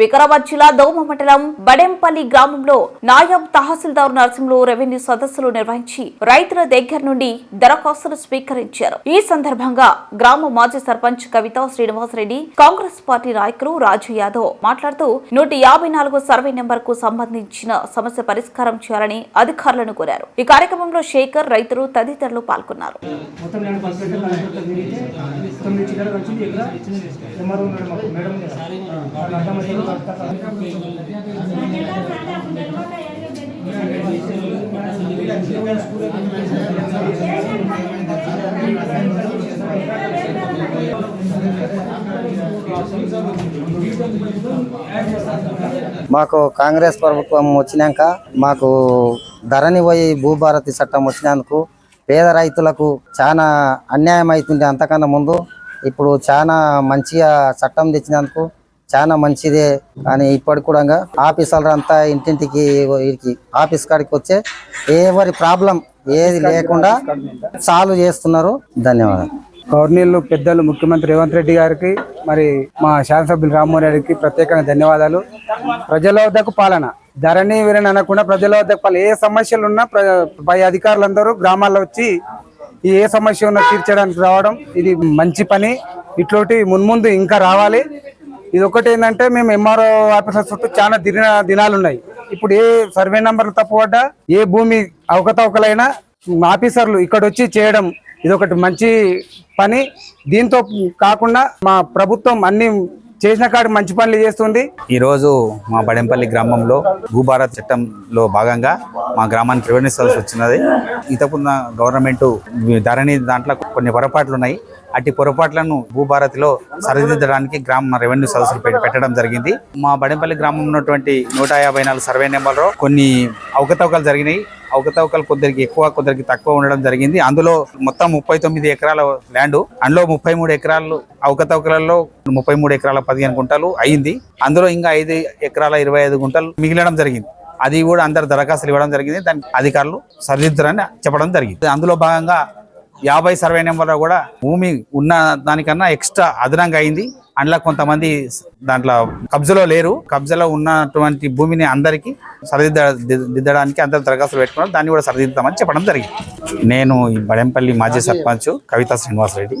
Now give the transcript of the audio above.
వికారాబాద్ జిల్లా దోమ మండలం బడెంపల్లి గ్రామంలో నాయబ్ తహసీల్దార్ నరసింహులు రెవెన్యూ సదస్సులు నిర్వహించి రైతుల దగ్గర నుండి దరఖాస్తులు స్వీకరించారు. ఈ సందర్భంగా గ్రామ మాజీ సర్పంచ్ కవిత శ్రీనివాసరెడ్డి కాంగ్రెస్ పార్టీ నాయకులు రాజు యాదవ్ మాట్లాడుతూ నూట యాభై నాలుగు సర్వే నెంబర్కు సంబంధించిన సమస్య పరిష్కారం చేయాలని అధికారులను కోరారు. ఈ కార్యక్రమంలో శేఖర్ రైతులు తదితరులు పాల్గొన్నారు. మొత్తం మాకు కాంగ్రెస్ ప్రభుత్వం వచ్చినాక మాకు ధరని పోయి భూభారతి చట్టం వచ్చినందుకు పేద రైతులకు చాలా అన్యాయం అవుతుంది అంతకన్నా ముందు ఇప్పుడు చాలా మంచిగా చట్టం తెచ్చినందుకు చాలా మంచిదే. కానీ ఇప్పటికి కూడా ఆఫీసర్ అంతా ఇంటింటికి వీరికి ఆఫీస్ కాడికి వచ్చే ఎవరి ప్రాబ్లం ఏది లేకుండా సాల్వ్ చేస్తున్నారు. ధన్యవాదాలు. గవర్నీలు పెద్దలు ముఖ్యమంత్రి రేవంత్ రెడ్డి గారికి మరి మా శాసనసభ్యులు రామ్మోహన్ రెడ్డికి ప్రత్యేకంగా ధన్యవాదాలు. ప్రజల వద్దకు పాలన. ధరణి వీరని అనకుండా ప్రజల వద్దకు పాలన. ఏ సమస్యలు ఉన్నా పై అధికారులందరూ గ్రామాల్లో వచ్చి ఏ సమస్య ఉన్నా తీర్చడానికి రావడం ఇది మంచి పని. ఇట్లోటి మున్ముందు ఇంకా రావాలి. ఇది ఒకటి ఏంటంటే మేము ఎంఆర్ఓ ఆఫీసర్ చుట్టూ చాలా దిన దినాలు ఉన్నాయి ఇప్పుడు ఏ సర్వే నంబర్లు తప్పుపడ్డా ఏ భూమి అవకతవకలైనా ఆఫీసర్లు ఇక్కడ వచ్చి చేయడం ఇది ఒకటి మంచి పని. దీంతో కాకుండా మా ప్రభుత్వం అన్ని చేసిన కాడు మంచి పనులు చేస్తుంది. ఈరోజు మా బడెంపల్లి గ్రామంలో భూభారత్ చట్టంలో భాగంగా మా గ్రామానికి రెవెన్యూ సదస్సు వచ్చినది. ఇంతకున్న గవర్నమెంట్ ధరణి దాంట్లో కొన్ని పొరపాట్లు ఉన్నాయి. అట్టి పొరపాట్లను భూభారతిలో సరిదిద్దడానికి గ్రామ రెవెన్యూ సదస్సులు పెట్టడం జరిగింది. మా బడెంపల్లి గ్రామం ఉన్నటువంటి నూట యాభై నాలుగు సర్వే నెంబర్లో కొన్ని అవకతవకలు జరిగినాయి. అవకతవకలు కొద్దరికి ఎక్కువ కొద్దరికి తక్కువ ఉండడం జరిగింది. అందులో మొత్తం ముప్పై తొమ్మిది ఎకరాల ల్యాండ్ అందులో ముప్పై మూడు ఎకరాలు అవకతవకలలో ముప్పై మూడు ఎకరాల పదిహేను గుంటలు అయింది. అందులో ఇంకా ఐదు ఎకరాల ఇరవై ఐదు గుంటలు మిగిలడం జరిగింది. అది కూడా అందరు దరఖాస్తులు ఇవ్వడం జరిగింది. దానికి అధికారులు సరిదిద్దరని చెప్పడం జరిగింది. అందులో భాగంగా యాభై సర్వే నెంబర్లో కూడా భూమి ఉన్న దానికన్నా ఎక్స్ట్రా అదనంగా అయింది. అందులో కొంతమంది దాంట్లో కబ్జాలో లేరు. కబ్జాలో ఉన్నటువంటి భూమిని అందరికీ సరిదిద్ద దిద్దడానికి అందరు దరఖాస్తులు పెట్టుకున్నారు దాన్ని కూడా సరిదిద్దామని చెప్పడం జరిగింది. నేను ఈ బడెంపల్లి మాజీ సర్పంచ్ కవితా శ్రీనివాసరెడ్డి.